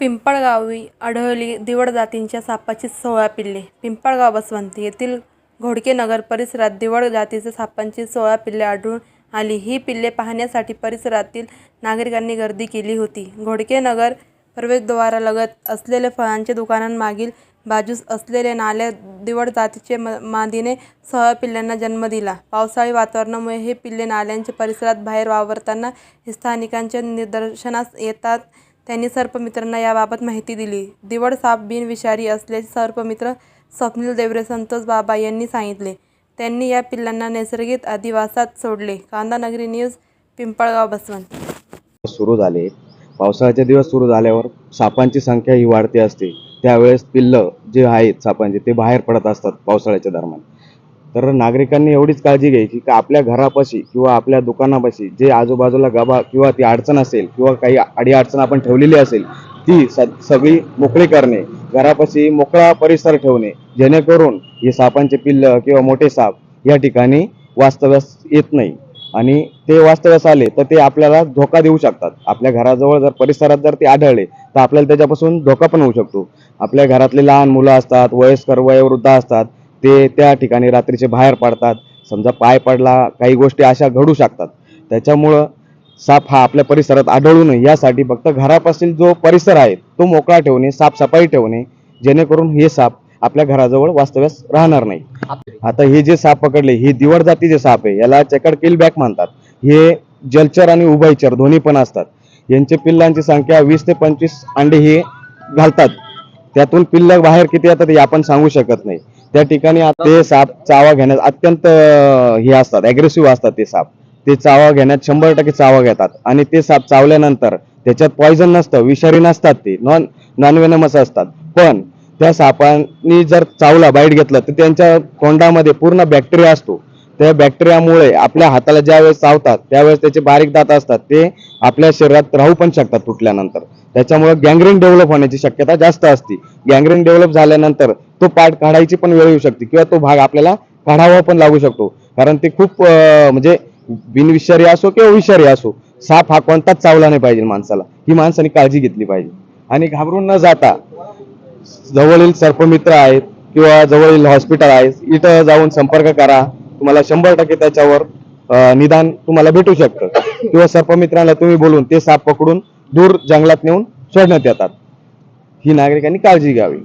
पिंपळगावी आढळली दिवड जातींच्या सापाची सोळा पिल्ले. पिंपळगाव बसवंती येथील घोडकेनगर परिसरात दिवड जातीच्या सापांची सोळा पिल्ले आढळून आली. ही पिल्ले पाहण्यासाठी परिसरातील नागरिकांनी गर्दी केली होती. घोडकेनगर प्रवेशद्वारालगत असलेल्या फळांच्या दुकानांमागील बाजूस असलेल्या नाल्या दिवड जातीचे म मादीने सोळा पिल्ल्यांना जन्म दिला. पावसाळी वातावरणामुळे हे पिल्ले नाल्यांच्या परिसरात बाहेर वावरताना स्थानिकांच्या निदर्शनास येतात. त्यांनी सर्पमित्रांना याबाबत माहिती दिली. दिवड साप बिनविषारी असल्याचे सर्पमित्र स्वप्नील देवरे संतोष बाबा यांनी सांगितले. त्यांनी या पिल्लांना नैसर्गिक अधिवासात सोडले. कांदानगरी न्यूज पिंपळगाव बसवंत. सुरू झाले. पावसाळ्याचे दिवस सुरू झाल्यावर सापांची संख्या ही वाढते असते. त्यावेळेस पिल्लं जे आहेत सापांचे ते बाहेर पडत असतात पावसाळ्याच्या दरम्यान. तर नागरिकांनी एवढीच काळजी घ्यायची की आपल्या घरापाशी किंवा आपल्या दुकानापाशी जे आजूबाजूला गबा किंवा ती अडचण असेल किंवा काही अडी अडचण आपण ठेवलेली असेल ती स सगळी मोकळी करणे घरापाशी मोकळा परिसर ठेवणे जेणेकरून हे सापांचे पिल्ल किंवा मोठे साप या ठिकाणी वास्तव्यास येत नाही. आणि ते वास्तव्यास आले तर ते आपल्याला धोका देऊ शकतात. आपल्या घराजवळ जर परिसरात जर ते आढळले तर आपल्याला त्याच्यापासून धोका पण होऊ शकतो. आपल्या घरातले लहान मुलं असतात वयस्कर वयोवृद्ध असतात ते त्या ठिकाणी रात्रीचे बाहेर पडतात. समजा पाय पडला काही गोष्टी अशा घडू शकतात. त्याच्यामुळं साप हा आपल्या परिसरात आढळू नये. यासाठी फक्त घरापासून जो परिसर आहे तो मोकळा ठेवणे साफसफाई ठेवणे जेणेकरून हे साप आपल्या घराजवळ वास्तव्यास राहणार नाही. आता हे जे साप पकडले हे दिवड जातीचे साप आहे याला चेकड किलबॅक म्हणतात. हे जलचर आणि उभयचर दोन्ही पण असतात. यांचे पिल्लांची संख्या वीस ते पंचवीस अंडे हे घालतात. त्यातून पिल्ल बाहेर किती येतात हे आपण सांगू शकत नाही. त्या ठिकाणी ते साप चावा घेण्यात अत्यंत हे असतात अग्रेसिव्ह असतात ते साप. ते चावा घेण्यात शंभर टक्के चावा घेतात. आणि ते साप चावल्यानंतर त्याच्यात पॉयझन नसतं विषारी नसतात ते नॉन नॉनवेनमस असतात. पण त्या सापांनी जर चावला बाईट घेतलं तर त्यांच्या कोंडामध्ये पूर्ण बॅक्टेरिया असतो. त्या बॅक्टेरियामुळे आपल्या हाताला ज्या वेळेस चावतात त्यावेळेस त्याचे बारीक दात असतात ते आपल्या शरीरात राहू पण शकतात तुटल्यानंतर. त्याच्यामुळे गँग्रेन डेव्हलप होण्याची शक्यता जास्त असते. गँग्रेन डेव्हलप झाल्यानंतर तो पार्ट काढायची पण वेळ येऊ शकते किंवा तो भाग आपल्याला काढावा पण लागू शकतो. कारण ते खूप म्हणजे बिनविषारी असो किंवा विषारी असो साप हा कोणताच चावला नाही पाहिजे माणसाला. ही माणसाने काळजी घेतली पाहिजे. आणि घाबरून न जाता जवळील सर्पमित्र आहेत किंवा जवळील हॉस्पिटल आहेत इथं जाऊन संपर्क करा. तुम्हाला शंभर टक्के त्याच्यावर निदान तुम्हाला भेटू शकतं. किंवा सर्पमित्रांना तुम्ही बोलून ते साप पकडून दूर जंगलात नेऊन सोडण्यात येतात. ही नागरिकांनी काळजी घ्यावी.